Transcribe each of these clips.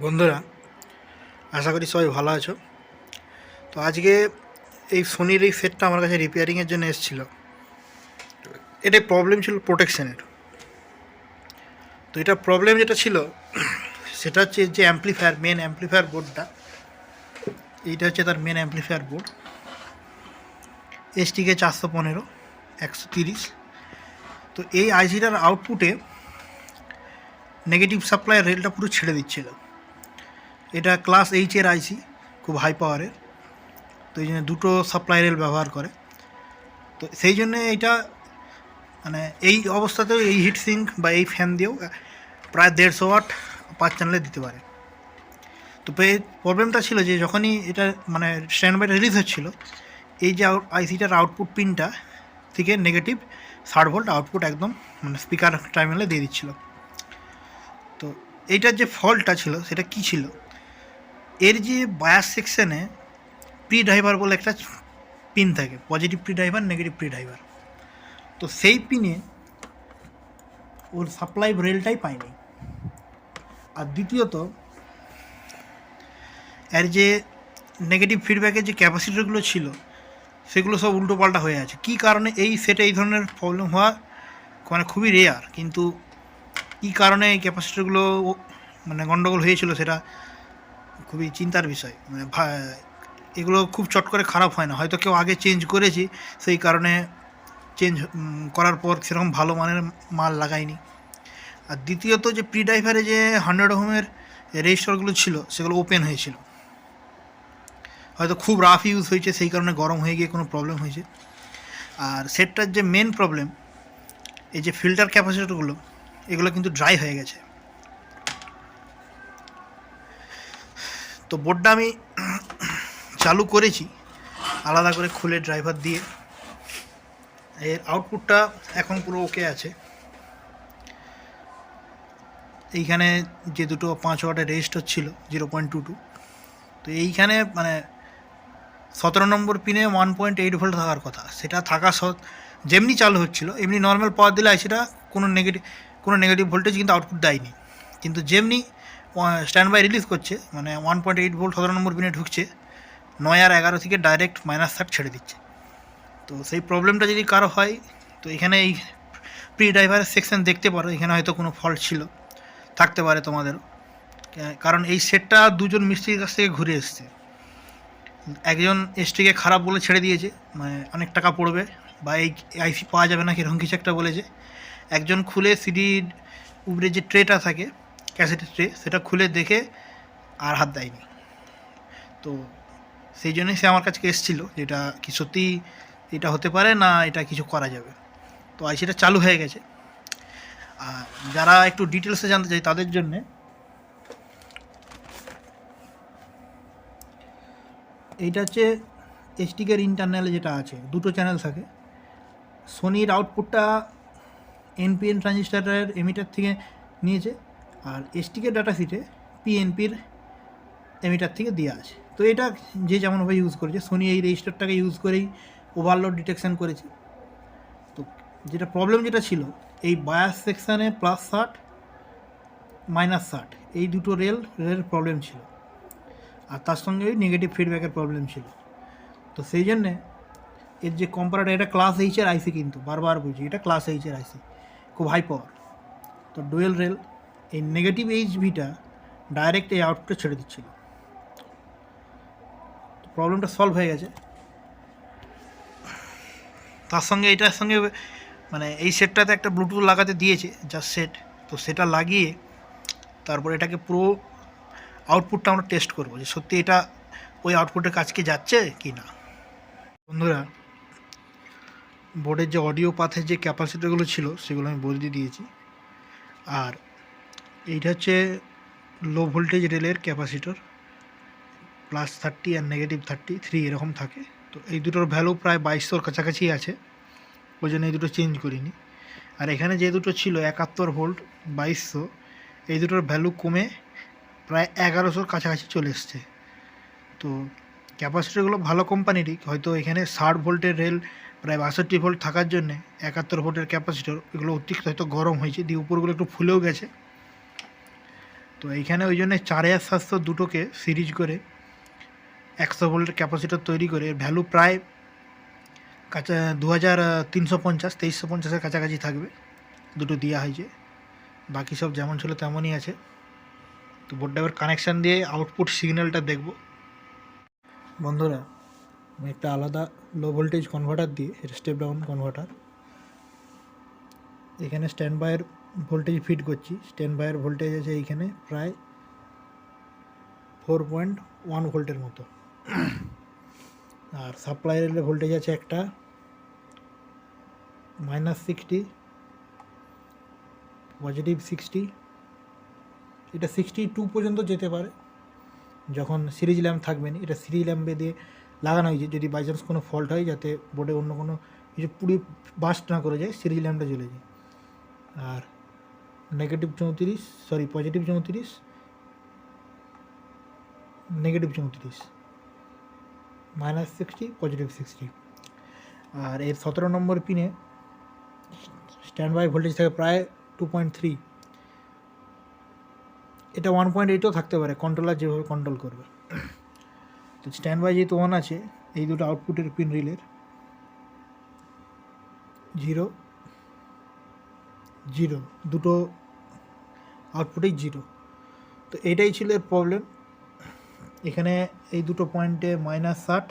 বন্ধুরা, আশা করি সবাই ভালো আছো। তো আজকে এই সোনির এই সেটটা আমার কাছে রিপেয়ারিংয়ের জন্য এসেছিল। এটা প্রবলেম ছিল প্রোটেকশানের তো এটা প্রবলেম যেটা ছিল, সেটা হচ্ছে যে অ্যাম্পলিফায়ার মেন অ্যাম্পলিফায়ার বোর্ডটা এইটা হচ্ছে তার মেন অ্যাম্পলিফায়ার বোর্ড এসটিকে চারশো পনেরো, একশো তিরিশ। তো এই আইসিটার আউটপুটে নেগেটিভ সাপ্লাই রেলটা পুরো ছেড়ে দিচ্ছিল। এটা ক্লাস এইচের আইসি খুব হাই পাওয়ারের তো এই জন্য দুটো সাপ্লাই রেল ব্যবহার করে। তো সেই জন্য এইটা মানে এই অবস্থাতেও এই হিট সিঙ্ক বা এই ফ্যান দিয়েও প্রায় দেড়শো ওয়াট পাঁচ চ্যানেলে দিতে পারে। তো প্রবলেমটা ছিল যে যখনই এটা মানে স্ট্যান্ড বাই রিলিজ হচ্ছিল, এই যে আইসিটার আউটপুট পিনটা থেকে নেগেটিভ ষাট ভোল্ট আউটপুট একদম মানে স্পিকার টাইমেলে দিয়ে দিচ্ছিল। তো এইটার যে ফল্টটা ছিল, সেটা কি ছিল? এর যে বায়াস সেকশানে প্রি ড্রাইভার বলে একটা পিন থাকে positive pre driver negative pre driver তো সেই পিনে ওর সাপ্লাই রেলটাই পায়নি। আর দ্বিতীয়ত, এর যে নেগেটিভ ফিডব্যাকের যে ক্যাপাসিটিগুলো ছিল, সেগুলো সব উল্টোপাল্টা হয়ে আছে। কী কারণে এই সেটে এই ধরনের প্রবলেম হওয়া মানে খুবই রেয়ার কিন্তু কী কারণে এই ক্যাপাসিটিগুলো মানে গণ্ডগোল হয়েছিল সেটা খুবই চিন্তার বিষয়। মানে এগুলো খুব চট করে খারাপ হয় না। হয়তো কেউ আগে চেঞ্জ করেছি, সেই কারণে চেঞ্জ করার পর সেরকম ভালো মানের মাল লাগায়নি আর দ্বিতীয়ত যে প্রি ড্রাইভারে যে হান্ড্রেড হোমের রেজিস্টারগুলো ছিল, সেগুলো ওপেন হয়েছিল। হয়তো খুব রাফ ইউজ হয়েছে, সেই কারণে গরম হয়ে গিয়ে কোনো প্রবলেম হয়েছে। আর সেটটার যে মেন প্রবলেম এই যে ফিল্টার ক্যাপাসিটারগুলো এগুলো কিন্তু ড্রাই হয়ে গেছে। তো বোর্ডটা আমি চালু করেছি আলাদা করে খুলে ড্রাইভার দিয়ে। এর আউটপুটটা এখন পুরো ওকে আছে। এইখানে যে দুটো পাঁচ ওয়াটের রেজিস্টার ছিল, জিরো পয়েন্ট টু টু। তো এইখানে মানে সতেরো নম্বর পিনে ওয়ান পয়েন্ট এইট ভোল্ট থাকার কথা। সেটা থাকা সত যেমনি চালু হচ্ছিল, এমনি নর্মাল পাওয়ার দিলে সেটা কোনো নেগেটিভ কোনো নেগেটিভ ভোল্টেজ কিন্তু আউটপুট দেয়নি। কিন্তু যেমনি স্ট্যান্ড বাই রিলিজ করছে মানে ওয়ান পয়েন্ট এইট ভোল্ট সতেরো নম্বর পিনে ঢুকছে, নয় আর এগারো থেকে ডাইরেক্ট মাইনাস ষাট ছেড়ে দিচ্ছে। তো সেই প্রবলেমটা যদি কারও হয়, তো এখানে এই প্রি ড্রাইভারের সেকশন দেখতে পারো, এখানে হয়তো কোনো ফল্ট ছিল, থাকতে পারে তোমাদেরও। কারণ এই সেটটা দুজন মিস্ত্রির কাছ থেকে ঘুরে এসছে। একজন এসটিকে খারাপ বলে ছেড়ে দিয়েছে মানে অনেক টাকা পড়বে, বা এই আইসি পাওয়া যাবে না কীরকম কিছু একটা বলেছে। একজন খুলে সিডির উপরে যে ট্রেটা থাকে ক্যাসেটের ট্রে, সেটা খুলে দেখে আর হাত দেয়নি। তো সেই জন্যই সে আমার কাছে এসেছিল যেটা কি সত্যি এটা হতে পারে না এটা কিছু করা যাবে। তো আইসিটা চালু হয়ে গেছে। আর যারা একটু ডিটেলসে জানতে চাই তাদের জন্যে, এইটা হচ্ছে এসটিকের ইন্টারনালে যেটা আছে, দুটো চ্যানেল থাকে। সোনির আউটপুটটা এনপিএন ট্রানজিস্টারের এমিটার থেকে নিয়েছে। আর এসটিকে ডাটা সিটে পিএনপির এমিটার থেকে দেওয়া আছে। তো এটা যে যেমনভাবে ইউজ করেছে সোনি এই রেজিস্টারটাকে ইউজ করেই ওভারলোড ডিটেকশন করেছে। তো যেটা প্রবলেম যেটা ছিল, এই বায়াস সেকশানে প্লাস ষাট মাইনাস ষাট, এই দুটো রেল রেলের প্রবলেম ছিল। আর তার সঙ্গে ওই নেগেটিভ ফিডব্যাকের প্রবলেম ছিল। তো সেই জন্যে এর যে কম্পারেটার এটা ক্লাস এইচের আইসি কিন্তু, বারবার বলছি, এটা ক্লাস এইচের আইসি খুব হাই পাওয়ার তো ডুয়েল রেল এই নেগেটিভ এইচভিটা ডাইরেক্ট এই আউটপুটে ছেড়ে দিচ্ছিল। প্রবলেমটা সলভ হয়ে গেছে। তার সঙ্গে এটার সঙ্গে মানে এই সেটটাতে একটা ব্লুটুথ লাগাতে দিয়েছে জাস্ট সেট তো সেটা লাগিয়ে তারপর এটাকে পুরো আউটপুটটা আমরা টেস্ট করব যে সত্যি এটা ওই আউটপুটের কাছকে যাচ্ছে কি না। বন্ধুরা বোর্ডের যে অডিও পাথের যে ক্যাপাসিটারগুলো ছিল, সেগুলো আমি বদলে দিয়েছি। আর এইটা হচ্ছে লো ভোল্টেজ রেলের ক্যাপাসিটর প্লাস থার্টি আর নেগেটিভ থার্টি থ্রি এরকম থাকে। তো এই দুটোর ভ্যালু প্রায় বাইশশোর কাছাকাছি আছে, ওই জন্য এই দুটো চেঞ্জ করিনি। আর এখানে যে দুটো ছিল, একাত্তর ভোল্ট বাইশশো, এই দুটোর ভ্যালু কমে প্রায় এগারোশোর কাছাকাছি চলে এসছে। তো ক্যাপাসিটারগুলো ভালো কোম্পানিরই হয়তো এখানে ষাট ভোল্টের রেল প্রায় বাষট্টি ভোল্ট থাকার জন্যে একাত্তর ভোল্টের ক্যাপাসিটর এগুলো অতিরিক্ত হয়তো গরম হয়েছে, দিয়ে উপরগুলো একটু ফুলেও গেছে। তো এইখানে ওই জন্য চার হাজার সাতশো দুটোকে সিরিজ করে একশো ভোল্টের ক্যাপাসিটার তৈরি করে ভ্যালু প্রায় কাছা দু হাজার তিনশো পঞ্চাশ, তেইশশো পঞ্চাশের কাছাকাছি থাকবে। দুটো দেওয়া হয়েছে। বাকি সব যেমন ছিল তেমনই আছে। তো বোর্ডটা এবার কানেকশান দিয়ে আউটপুট সিগন্যালটা দেখব। বন্ধুরা, আমি একটা আলাদা লো ভোল্টেজ কনভার্টার দিয়ে স্টেপ ডাউন কনভার্টার এখানে স্ট্যান্ড বাইয়ের ভোল্টেজ ফিট করছি। স্ট্যান্ড বাইয়ের ভোল্টেজ আছে এইখানে প্রায় ফোর পয়েন্ট ওয়ান ভোল্টের মতো। আর সাপ্লাইয়ের ভোল্টেজ আছে একটা মাইনাস সিক্সটি পজিটিভ সিক্সটি এটা সিক্সটি টু পর্যন্ত যেতে পারে। যখন সিরিজ ল্যাম্প থাকবে না, এটা সিরিজ ল্যাম্পে দিয়ে লাগানো হয়েছে। যদি বাই চান্স কোনো ফল্ট হয়, যাতে বোর্ডে অন্য কোনো কিছু পুরি বাস্ট না করে যায় সিরিজ ল্যাম্পটা জ্বলে যায়। আর নেগেটিভ চৌত্রিশ সরি পজিটিভ চৌত্রিশ নেগেটিভ চৌত্রিশ মাইনাস সিক্সটি পজিটিভ সিক্সটি আর এর সতেরো নম্বর পিনে স্ট্যান্ড বাই ভোল্টেজ থাকে প্রায় টু পয়েন্ট থ্রি এটা ওয়ান পয়েন্ট এইটও থাকতে পারে কন্ট্রোলার যেভাবে কন্ট্রোল করবে। তো স্ট্যান্ড বাই যেহেতু ওয়ান আছে, এই দুটো আউটপুটের পিন রিলের জিরো জিরো দুটো আউটপুটেই জিরো। তো এটাই ছিল এর প্রবলেম এখানে এই দুটো পয়েন্টে মাইনাস ষাট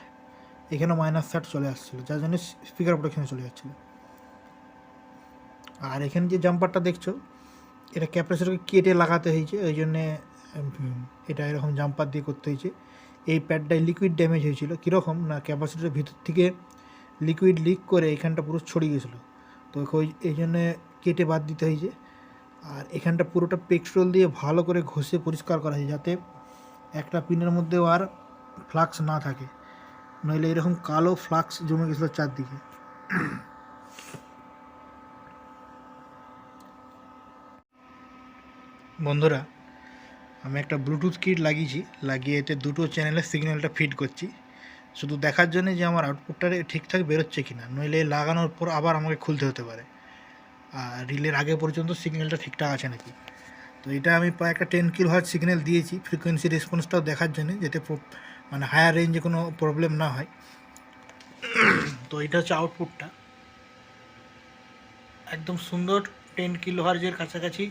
এখানে মাইনাস ষাট চলে আসছিল, যার জন্য স্পিকার প্রোটেকশনে চলে যাচ্ছিল। আর এখানে যে জাম্পারটা দেখছ, এটা ক্যাপাসিটারকে কেটে লাগাতে হয়েছে, ওই জন্যে এটা এরকম জাম্পার দিয়ে করতে হয়েছে। এই প্যাডটায় লিকুইড ড্যামেজ হয়েছিল, কীরকম না ক্যাপাসিটারের ভিতর থেকে লিকুইড লিক করে এখানটা পুরো ছড়িয়ে গেছিল। তো ওই, এই জন্যে কেটে বাদ দিতে হয়েছে। আর এখানটা পুরোটা পেট্রোল দিয়ে ভালো করে ঘষে পরিষ্কার করা হয় যাতে একটা পিনের মধ্যেও আর ফ্লাক্স না থাকে। নইলে এরকম কালো ফ্লাক্স জমে গেছিল চারদিকে। বন্ধুরা, আমি একটা ব্লুটুথ কিট লাগিয়েছি, লাগিয়ে এতে দুটো চ্যানেলের সিগন্যালটা ফিট করছি। শুধু দেখার জন্য যে আমার আউটপুটটা ঠিকঠাক বেরোচ্ছে কিনা, নইলে লাগানোর পর আবার আমাকে খুলতে হতে পারে। রিলের আগে পর্যন্ত সিগন্যালটা ঠিকঠাক আছে নাকি? তো এটা আমি প্রায় একটা টেন কিলো হার্ট সিগন্যাল দিয়েছি ফ্রিকোয়েন্সি রেসপন্সটাও দেখার জন্য যাতে মানে হায়ার রেঞ্জে কোনো প্রবলেম না হয়। তো এটা হচ্ছে আউটপুটটা। একদম সুন্দর টেন কিলো হার্জের কাছাকাছি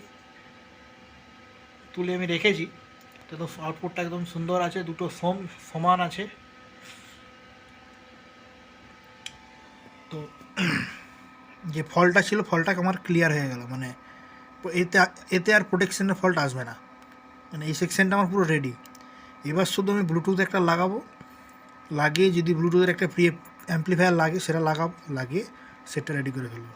তুলে আমি রেখেছি। তো আউটপুটটা একদম সুন্দর আছে, দুটো সম সমান আছে। তো যে ফলটা ছিল, ফলটা আমার ক্লিয়ার হয়ে গেল। মানে এতে এতে আর প্রোটেকশনের ফল্ট আসবে না। মানে এই সেকশনটা আমার পুরো রেডি এবার শুধু আমি ব্লুটুথ একটা লাগাবো। লাগিয়ে যদি ব্লুটুথের একটা প্রি অ্যাম্পলিফায়ার লাগে, সেটা লাগাবো, লাগিয়ে সেটটা রেডি করে ফেলব।